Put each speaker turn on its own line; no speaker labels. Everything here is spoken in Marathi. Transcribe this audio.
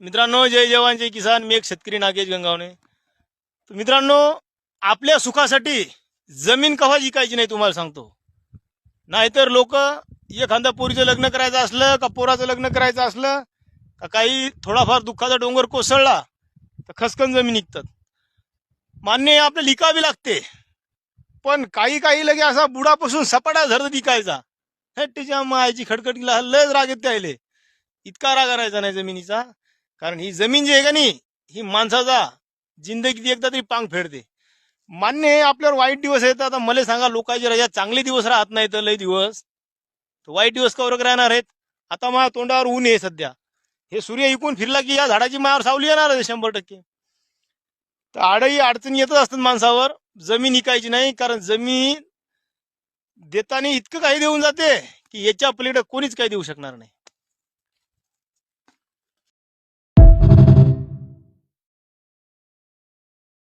मित्रांनो जय जवान जय किसान. मी एक शेतकरी नागेश गंगावणे. तर मित्रांनो आपल्या सुखासाठी जमीन कवा जिकायची नाही तुम्हाला सांगतो. नाहीतर लोक एखाद्या पोरीचं लग्न करायचं असलं का पोराचं लग्न करायचं असलं का काही थोडाफार दुःखाचा डोंगर कोसळला तर खसकन जमीन निघतात. मान्य आपलं लिकावी लागते. पण काही काही लगे असा बुडापासून सपाटा धरत विकायचा हे त्याच्या मायची खडखडीला लयच राग येते आले इतका राग करायचा नाही जमिनीचा. कारण ही जमीन जी आहे का नाही ही माणसाचा जिंदगीत एकदा तरी पांग फेडते. मान्य आहे आपल्यावर वाईट दिवस येतात आता मला सांगा लोकांची राजा चांगले दिवस राहत नाहीत लय दिवस. तर वाईट दिवस कवर राहणार आहेत? आता माझ्या तोंडावर ऊन आहे सध्या. हे सूर्य इकून फिरला की या झाडाची मायावर सावली येणार आहे शंभर टक्के. तर आडही अडचणी येतच असतात माणसावर. जमीन इकायची नाही कारण जमीन देताना इतकं काही देऊन जाते की याच्या पलीकडे कोणीच काही देऊ शकणार नाही.